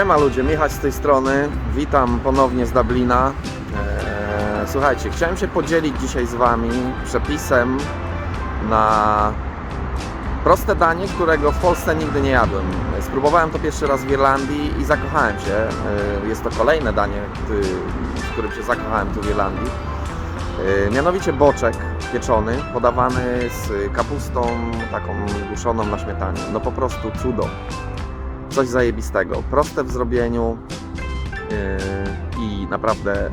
Siema ludzie, Michał z tej strony. Witam ponownie z Dublina. Eee, Słuchajcie, chciałem się podzielić dzisiaj z Wami przepisem na proste danie, którego w Polsce nigdy nie jadłem. Spróbowałem to pierwszy raz w Irlandii i zakochałem się. Eee, Jest to kolejne danie, w którym się zakochałem tu w Irlandii. Eee, Mianowicie boczek pieczony, podawany z kapustą taką duszoną na śmietanie. No po prostu cudo coś zajebistego. Proste w zrobieniu yy, i naprawdę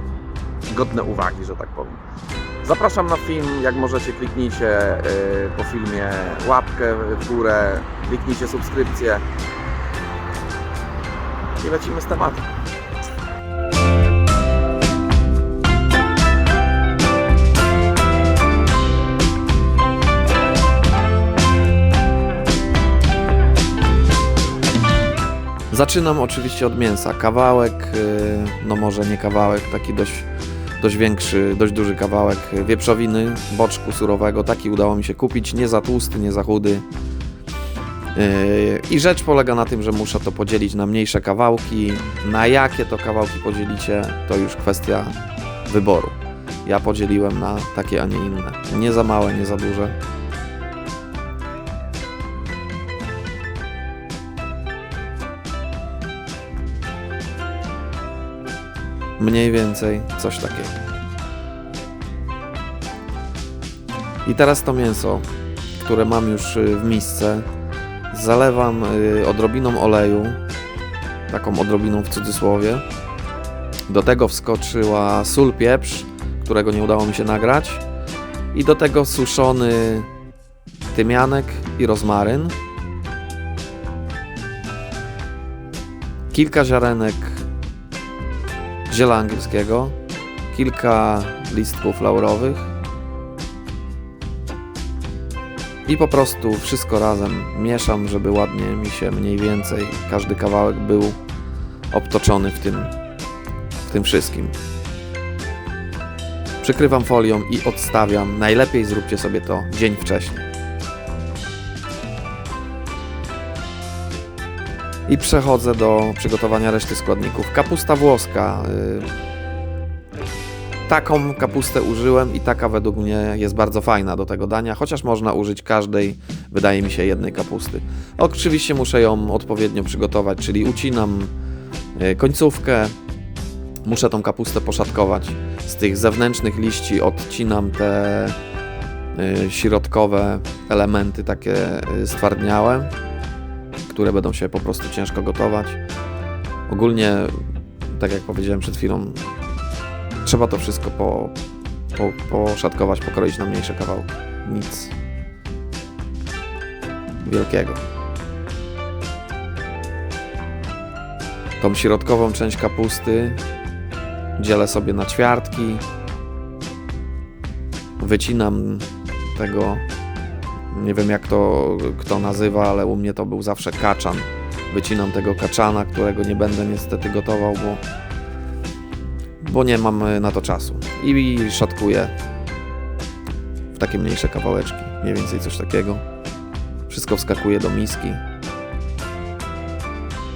godne uwagi, że tak powiem. Zapraszam na film, jak możecie kliknijcie yy, po filmie łapkę w górę, kliknijcie subskrypcję i lecimy z tematem. Zaczynam oczywiście od mięsa. Kawałek, yy, no może nie kawałek, taki dość, dość większy, dość duży kawałek wieprzowiny, boczku surowego. Taki udało mi się kupić, nie za tłusty, nie za chudy. Yy, I rzecz polega na tym, że muszę to podzielić na mniejsze kawałki. Na jakie to kawałki podzielicie, to już kwestia wyboru. Ja podzieliłem na takie, a nie inne. Nie za małe, nie za duże. Mniej więcej coś takiego. I teraz to mięso, które mam już y, w misce, zalewam y, odrobiną oleju, taką odrobiną w cudzysłowie. Do tego wskoczyła sól, pieprz, którego nie udało mi się nagrać. I do tego suszony tymianek i rozmaryn. Kilka ziarenek ziela angielskiego, kilka listków laurowych i po prostu wszystko razem mieszam, żeby ładnie mi się mniej więcej każdy kawałek był obtoczony w tym, w tym wszystkim. Przykrywam folią i odstawiam. Najlepiej zróbcie sobie to dzień wcześniej. I przechodzę do przygotowania reszty składników. Kapusta włoska. y, Taką kapustę użyłem i taka według mnie jest bardzo fajna do tego dania, chociaż można użyć każdej, wydaje mi się, jednej kapusty. Oczywiście muszę ją odpowiednio przygotować, czyli ucinam y, końcówkę, muszę tą kapustę poszatkować. Z tych zewnętrznych liści odcinam te y, środkowe elementy, takie stwardniałe które będą się po prostu ciężko gotować. Ogólnie, tak jak powiedziałem przed chwilą, trzeba to wszystko po, po, poszatkować, pokroić na mniejsze kawałki. Nic wielkiego. Tą środkową część kapusty dzielę sobie na ćwiartki. Wycinam tego nie wiem jak to kto nazywa, ale u mnie to był zawsze kaczan. Wycinam tego kaczana, którego nie będę niestety gotował, bo, bo nie mam e, na to czasu. I szatkuję w takie mniejsze kawałeczki, mniej więcej coś takiego. Wszystko wskakuje do miski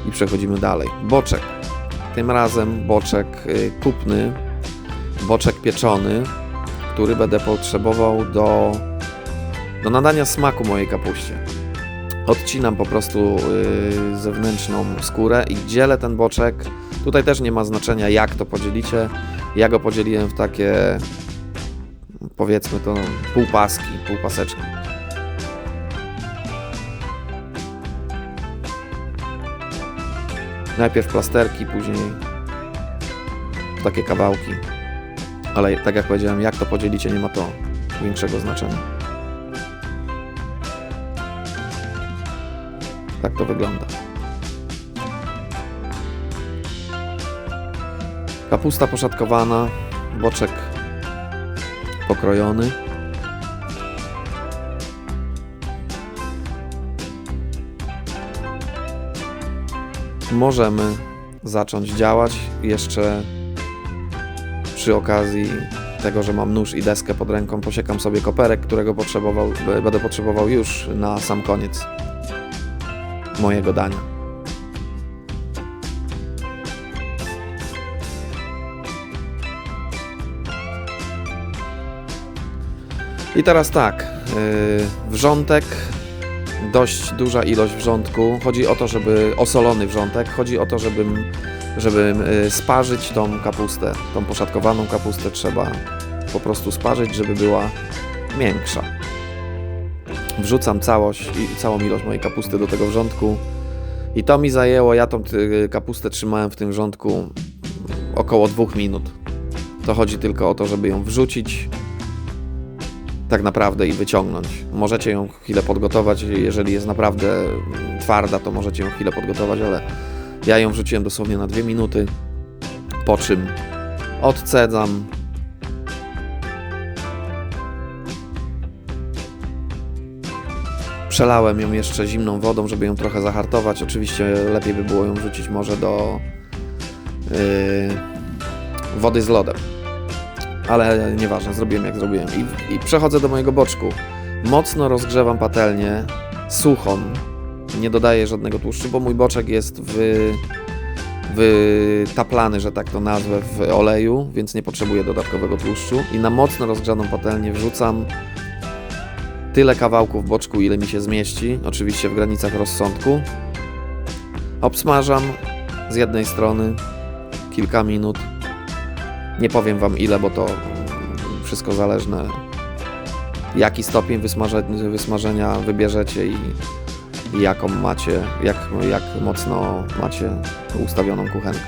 i przechodzimy dalej. Boczek. Tym razem boczek y, kupny, boczek pieczony, który będę potrzebował do do nadania smaku mojej kapuście. Odcinam po prostu yy, zewnętrzną skórę i dzielę ten boczek. Tutaj też nie ma znaczenia jak to podzielicie. Ja go podzieliłem w takie powiedzmy to półpaski, półpaseczki. Najpierw plasterki, później takie kawałki. Ale tak jak powiedziałem, jak to podzielicie, nie ma to większego znaczenia. Tak to wygląda. Kapusta poszatkowana, boczek pokrojony. Możemy zacząć działać jeszcze przy okazji tego, że mam nóż i deskę pod ręką, posiekam sobie koperek, którego potrzebował, będę potrzebował już na sam koniec mojego dania. I teraz tak, y, wrzątek, dość duża ilość wrzątku. Chodzi o to, żeby osolony wrzątek, chodzi o to, żeby, żeby y, sparzyć tą kapustę, tą poszatkowaną kapustę trzeba po prostu sparzyć, żeby była miększa. Wrzucam całość i całą ilość mojej kapusty do tego wrzątku. I to mi zajęło, ja tą y, kapustę trzymałem w tym wrzątku około dwóch minut. To chodzi tylko o to, żeby ją wrzucić tak naprawdę i wyciągnąć. Możecie ją chwilę podgotować, jeżeli jest naprawdę twarda, to możecie ją chwilę podgotować, ale ja ją wrzuciłem dosłownie na dwie minuty, po czym odcedzam. Przelałem ją jeszcze zimną wodą, żeby ją trochę zahartować. Oczywiście lepiej by było ją wrzucić może do yy, wody z lodem ale nieważne, zrobiłem jak zrobiłem. I, I przechodzę do mojego boczku. Mocno rozgrzewam patelnię, suchą, nie dodaję żadnego tłuszczu, bo mój boczek jest wy, wytaplany, że tak to nazwę, w oleju, więc nie potrzebuję dodatkowego tłuszczu. I na mocno rozgrzaną patelnię wrzucam tyle kawałków boczku, ile mi się zmieści, oczywiście w granicach rozsądku. Obsmażam z jednej strony kilka minut, nie powiem Wam ile, bo to wszystko zależne jaki stopień wysmaże, wysmażenia wybierzecie i, i jaką macie, jak, jak mocno macie ustawioną kuchenkę.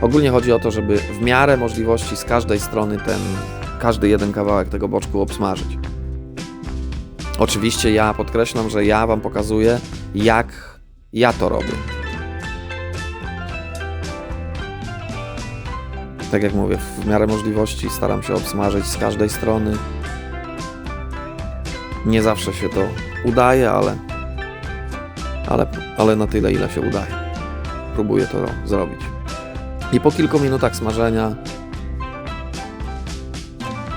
Ogólnie chodzi o to, żeby w miarę możliwości z każdej strony ten, każdy jeden kawałek tego boczku obsmażyć. Oczywiście ja podkreślam, że ja Wam pokazuję, jak ja to robię. tak jak mówię, w miarę możliwości staram się obsmażyć z każdej strony. Nie zawsze się to udaje, ale, ale, ale na tyle, ile się udaje. Próbuję to zrobić. I po kilku minutach smażenia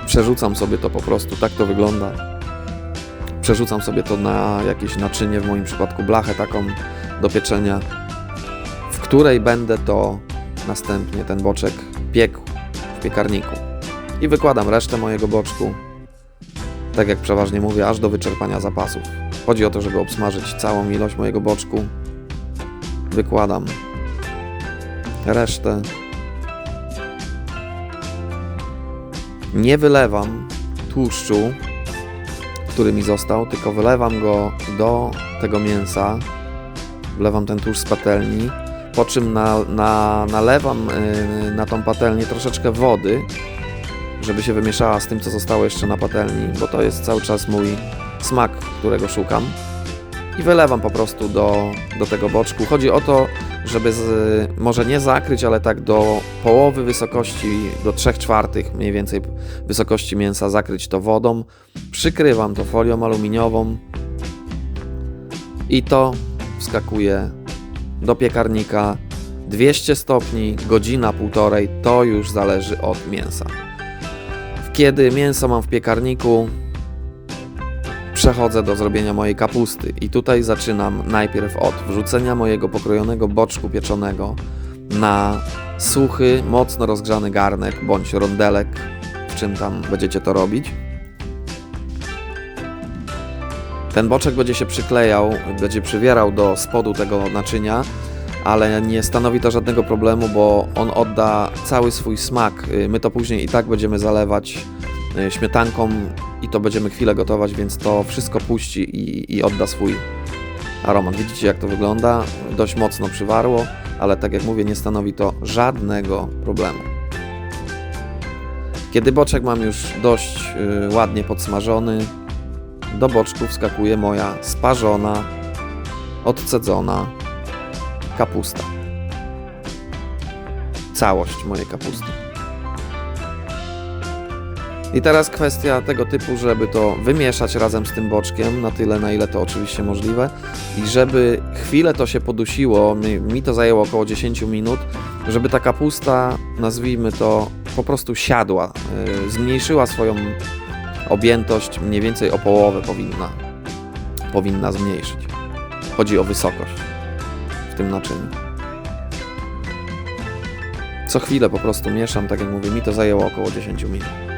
przerzucam sobie to po prostu, tak to wygląda. Przerzucam sobie to na jakieś naczynie, w moim przypadku blachę taką do pieczenia, w której będę to następnie ten boczek piekł w piekarniku. I wykładam resztę mojego boczku, tak jak przeważnie mówię, aż do wyczerpania zapasów. Chodzi o to, żeby obsmażyć całą ilość mojego boczku. Wykładam resztę. Nie wylewam tłuszczu, który mi został, tylko wylewam go do tego mięsa. Wlewam ten tłuszcz z patelni po czym na, na, nalewam y, na tą patelnię troszeczkę wody, żeby się wymieszała z tym, co zostało jeszcze na patelni, bo to jest cały czas mój smak, którego szukam. I wylewam po prostu do, do tego boczku. Chodzi o to, żeby z, może nie zakryć, ale tak do połowy wysokości, do 3 czwartych mniej więcej wysokości mięsa zakryć to wodą. Przykrywam to folią aluminiową i to wskakuje do piekarnika 200 stopni, godzina, półtorej, to już zależy od mięsa. Kiedy mięso mam w piekarniku, przechodzę do zrobienia mojej kapusty i tutaj zaczynam najpierw od wrzucenia mojego pokrojonego boczku pieczonego na suchy, mocno rozgrzany garnek bądź rondelek, w czym tam będziecie to robić. Ten boczek będzie się przyklejał, będzie przywierał do spodu tego naczynia, ale nie stanowi to żadnego problemu, bo on odda cały swój smak. Y, my to później i tak będziemy zalewać y, śmietanką i to będziemy chwilę gotować, więc to wszystko puści i, i odda swój aromat. Widzicie jak to wygląda? Dość mocno przywarło, ale tak jak mówię, nie stanowi to żadnego problemu. Kiedy boczek mam już dość y, ładnie podsmażony, do boczku wskakuje moja sparzona, odcedzona kapusta. Całość mojej kapusty. I teraz kwestia tego typu, żeby to wymieszać razem z tym boczkiem, na tyle, na ile to oczywiście możliwe, i żeby chwilę to się podusiło, mi, mi to zajęło około 10 minut, żeby ta kapusta, nazwijmy to, po prostu siadła, yy, zmniejszyła swoją objętość mniej więcej o połowę powinna, powinna zmniejszyć. Chodzi o wysokość w tym naczyniu. Co chwilę po prostu mieszam, tak jak mówię, mi to zajęło około 10 minut.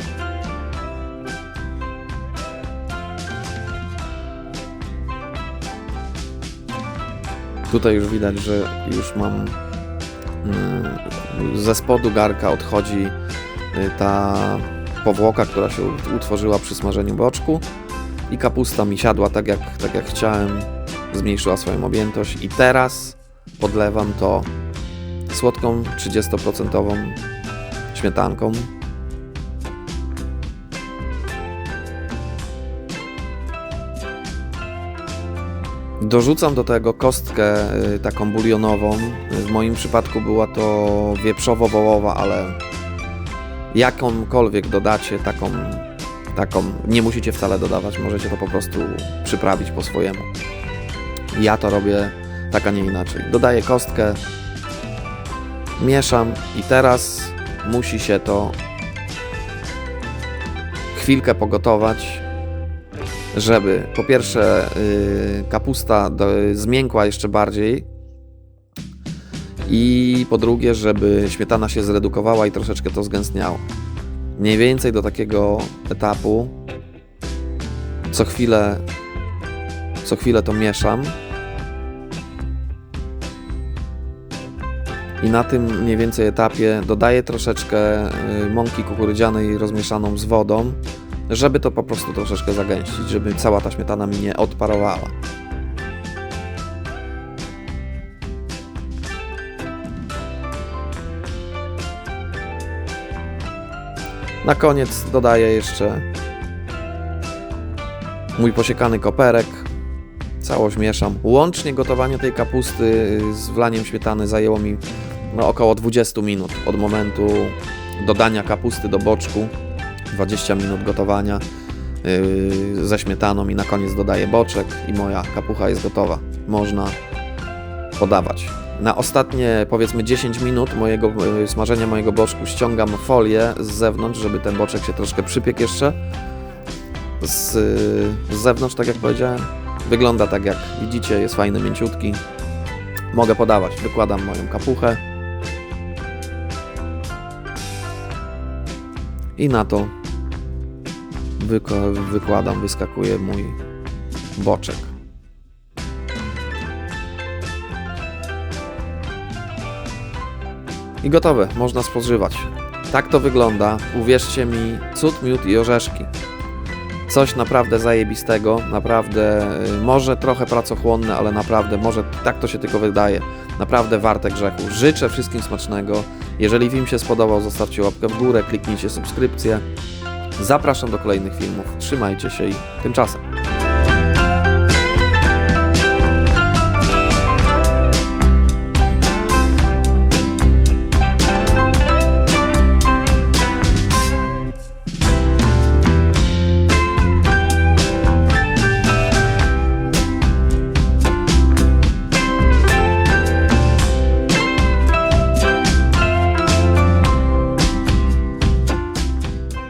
Tutaj już widać, że już mam mm, ze spodu garka odchodzi y, ta powłoka, która się utworzyła przy smażeniu boczku i kapusta mi siadła tak jak, tak jak chciałem, zmniejszyła swoją objętość i teraz podlewam to słodką 30% śmietanką. Dorzucam do tego kostkę y, taką bulionową. W moim przypadku była to wieprzowo-wołowa, ale jakąkolwiek dodacie, taką, taką nie musicie wcale dodawać, możecie to po prostu przyprawić po swojemu. Ja to robię tak, a nie inaczej. Dodaję kostkę, mieszam i teraz musi się to chwilkę pogotować, żeby po pierwsze yy, kapusta zmiękła jeszcze bardziej i po drugie, żeby śmietana się zredukowała i troszeczkę to zgęstniało. Mniej więcej do takiego etapu co chwilę co chwilę to mieszam i na tym mniej więcej etapie dodaję troszeczkę y, mąki kukurydzianej rozmieszaną z wodą, żeby to po prostu troszeczkę zagęścić, żeby cała ta śmietana mi nie odparowała. Na koniec dodaję jeszcze mój posiekany koperek. Całość mieszam. Łącznie gotowanie tej kapusty z wlaniem śmietany zajęło mi no, około 20 minut od momentu dodania kapusty do boczku. 20 minut gotowania yy, ze śmietaną i na koniec dodaję boczek i moja kapucha jest gotowa. Można podawać. Na ostatnie powiedzmy 10 minut mojego yy, smażenia mojego boczku ściągam folię z zewnątrz, żeby ten boczek się troszkę przypiekł jeszcze. Z, z zewnątrz, tak jak powiedziałem, wygląda tak jak widzicie, jest fajny, mięciutki. Mogę podawać. Wykładam moją kapuchę. I na to wykładam, wyskakuje mój boczek. I gotowe, można spożywać. Tak to wygląda. Uwierzcie mi, cud, miód i orzeszki. Coś naprawdę zajebistego, naprawdę y, może trochę pracochłonne, ale naprawdę może tak to się tylko wydaje. Naprawdę warte grzechu. Życzę wszystkim smacznego. Jeżeli film się spodobał, zostawcie łapkę w górę, kliknijcie subskrypcję. Zapraszam do kolejnych filmów. Trzymajcie się i tymczasem.